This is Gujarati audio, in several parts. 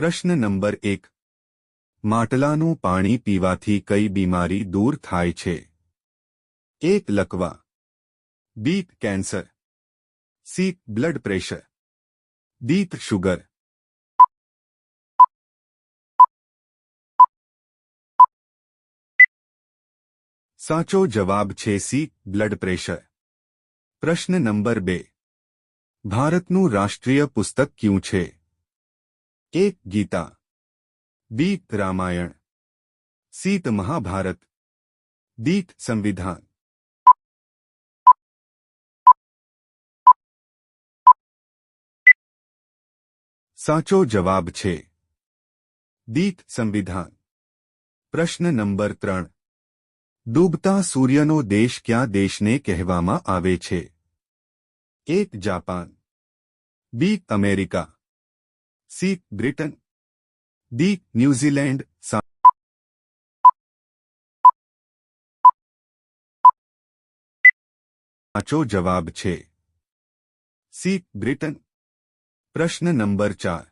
प्रश्न नंबर 1 माटला નું પાણી પીવાથી કઈ બીમારી દૂર થાય છે A લકવા B cancer C blood pressure D sugar સાચો જવાબ છે C બ્લડ પ્રેશર प्रश्न नंबर 2 ભારત નું રાષ્ટ્રીય પુસ્તક કયું છે एक गीता बी रामायण सीत महाभारत दीत संविधान साचो जवाब छे दीत संविधान प्रश्न नंबर त्रण डूबता नो देश क्या देश ने कहवामा एक Japan B America C Britain D New Zealand સાચો જવાબ છે સી બ્રિટન પ્રશ્ન નંબર ચાર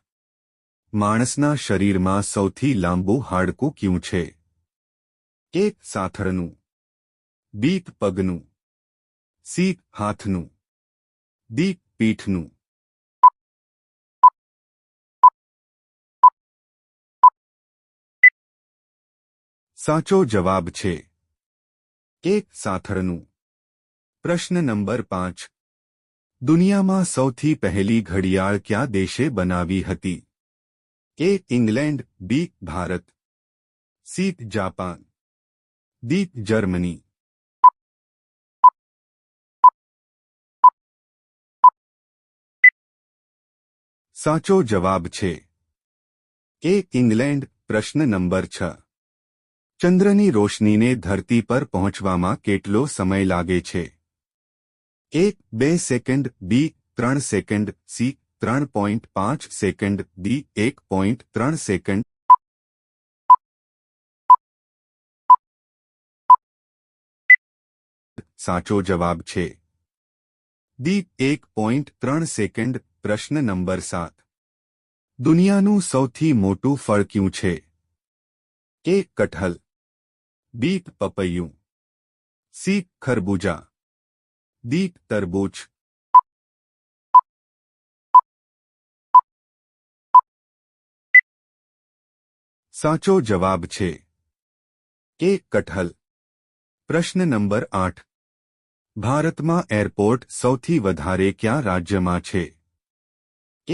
માણસના શરીરમાં સૌથી લાંબુ હાડકું ક્યું છે એ સાથળનું બી પગનું સી હાથનું દી પીઠનું साचो जवाब छे क साथरनु प्रश्न नंबर 5 दुनिया मा સૌથી પહેલી ઘડિયાળ ક્યા દેશે બનાવી હતી A England B Bharat C Japan D Germany સાચો જવાબ છે એ ઇંગ્લેન્ડ પ્રશ્ન નંબર 6 ચંદ્રની રોશનીને ધરતી પર પહોંચવામાં કેટલો સમય લાગે છે એક બે સેકન્ડ બી ત્રણ સેકન્ડ સી ત્રણ પોઈન્ટ પાંચ સેકન્ડ બી એક પોઈન્ટ ત્રણ સેકન્ડ સાચો જવાબ છે દી એક પોઈન્ટ ત્રણ સેકન્ડ પ્રશ્ન નંબર સાત દુનિયાનું સૌથી મોટું ફળ ક્યું છે એ કઠલ बीक पपयू सीख खरबूजा दीक तरबूज साचो जवाब छे एक कटहल प्रश्न नंबर आठ भारत में एरपोर्ट सौथी क्या राज्य में छे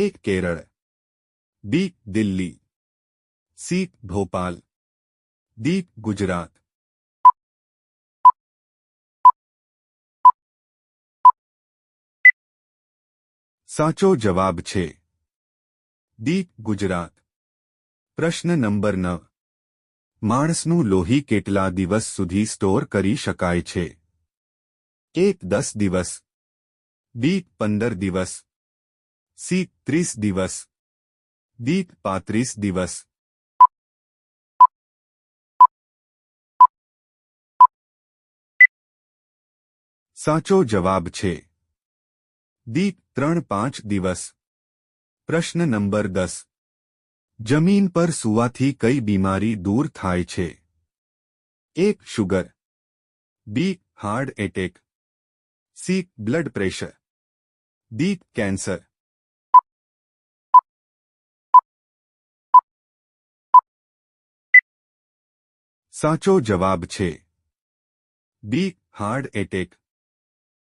एक केरल बी दिल्ली सीख भोपाल दी गुजरात સાચો જવાબ છે ડી ગુજરાત પ્રશ્ન નંબર નવ માણસનું લોહી કેટલા દિવસ સુધી સ્ટોર કરી શકાય છે એક દસ દિવસ બી પંદર દિવસ સી ત્રીસ દિવસ દી પાંત્રીસ દિવસ સાચો જવાબ છે दी त्रण पांच दिवस प्रश्न नंबर दस जमीन पर सुवा थी कई बीमारी दूर थाय छे एक sugar B heart attack C blood pressure D cancer साचो जवाब छे बी हार्ड एटेक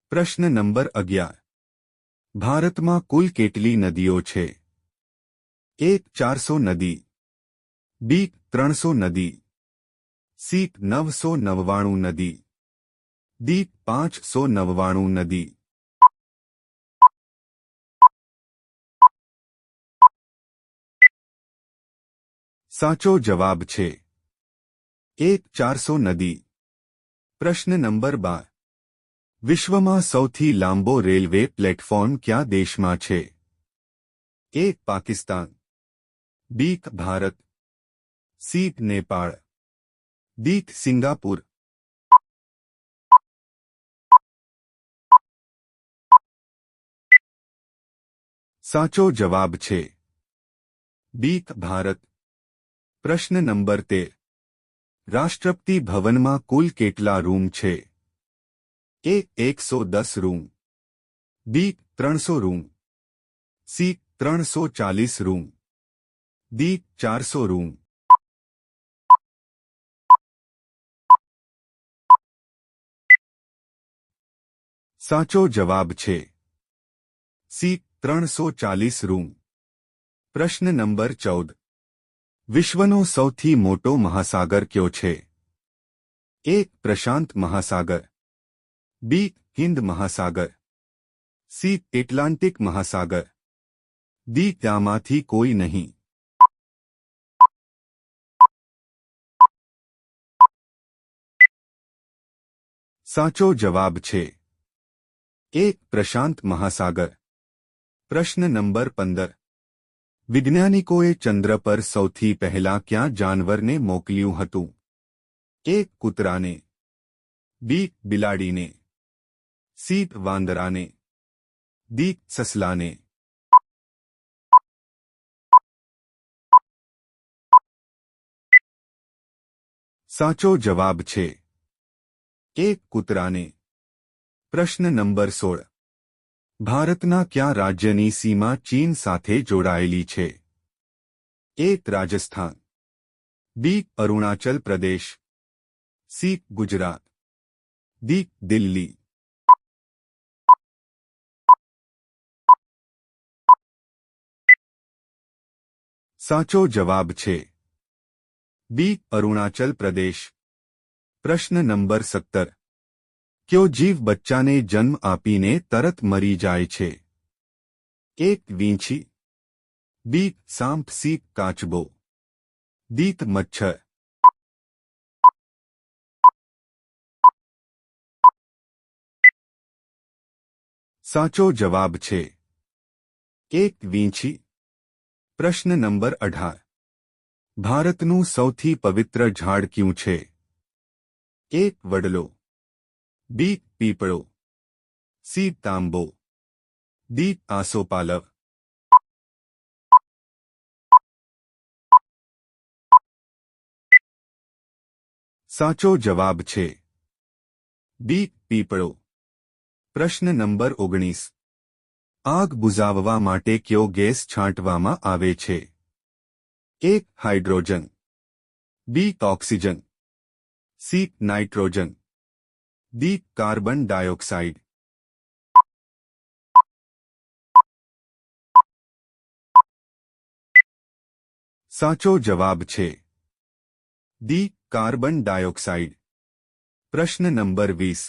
प्रश्न नंबर अगियार ભારતમાં કુલ કેટલી નદીઓ છે એક ચારસો નદી બી ત્રણસો નદી સી નવસો નવ્વાણું નદી ડી પાંચસો નવ્વાણું નદી સાચો જવાબ છે એક ચારસો નદી પ્રશ્ન નંબર બાર विश्वमा સૌથી લાંબો રેલવે પ્લેટફોર્મ કયા દેશમાં છે A Pakistan B Bharat C Nepal D Singapore સાચો જવાબ છે બી ભારત પ્રશ્ન નંબર 13 રાષ્ટ્રપતિ ભવનમાં કુલ કેટલા રૂમ છે ए दस room B 300 room C 340 room D सौ रूम साचो जवाब छे सी चालीस रूम प्रश्न नंबर चौदह विश्व नो सौ मोटो महासागर क्यों छे एक प्रशांत महासागर बी हिंद महासागर सी एटलांटिक महासागर दी क्या कोई नहीं साचो जवाब छे एक प्रशांत महासागर प्रश्न नंबर पंदर विज्ञानिकोए चंद्र पर सौ पहला क्या जानवर ने मोकलू हतु एक कूतरा ने बी बिलाड़ी ने सीट वांदराने दी ससलाने साचो जवाब छे एक ने प्रश्न नंबर सोल भारतना क्या राज्य की सीमा चीन साथे जोड़ायेली छे एक Rajasthan B Arunachal Pradesh C Gujarat D Delhi साचो जवाब छे बी अरुणाचल प्रदेश प्रश्न नंबर सत्तर क्यों जीव बच्चा ने जन्म आपीने तरत मरी जाए छे एक वींछी बी सांप सी काचबो दीत मच्छर साचो जवाब छे एक वींछी પ્રશ્ન નંબર અઢાર ભારતનું સૌથી પવિત્ર ઝાડ ક્યું છે એ વડલો બી પીપળો સી તાંબો ડી આસોપાલવ સાચો જવાબ છે બી પીપળો પ્રશ્ન નંબર ઓગણીસ આગ બુઝાવવા માટે કયો ગેસ છાંટવામાં આવે છે એક hydrogen B oxygen C nitrogen D carbon dioxide સાચો જવાબ છે ડી કાર્બન ડાયોક્સાઇડ પ્રશ્ન નંબર વીસ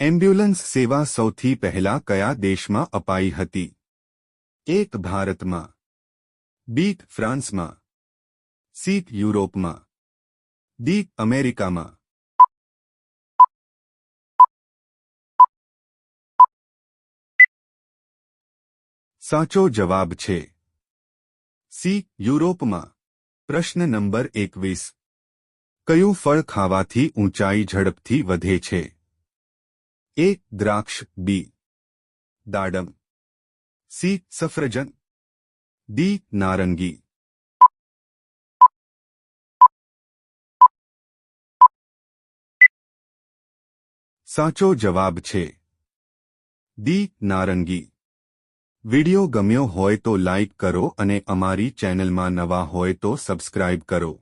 એમ્બ્યુલન્સ સેવા સૌથી પહેલા કયા દેશમાં અપાઈ હતી એક ભારતમાં બીક ફ્રાન્સમાં સીક યુરોપમાં ડી અમેરિકામાં સાચો જવાબ છે સી યુરોપમાં પ્રશ્ન નંબર એકવીસ કયું ફળ ખાવાથી ઊંચાઈ ઝડપથી વધે છે એ દ્રાક્ષ બી દાડમ સી સફરજન ડી નારંગી સાચો જવાબ છે દી નારંગી વિડિયો ગમ્યો હોય તો લાઇક કરો અને અમારી ચેનલમાં નવા હોય તો સબસ્ક્રાઇબ કરો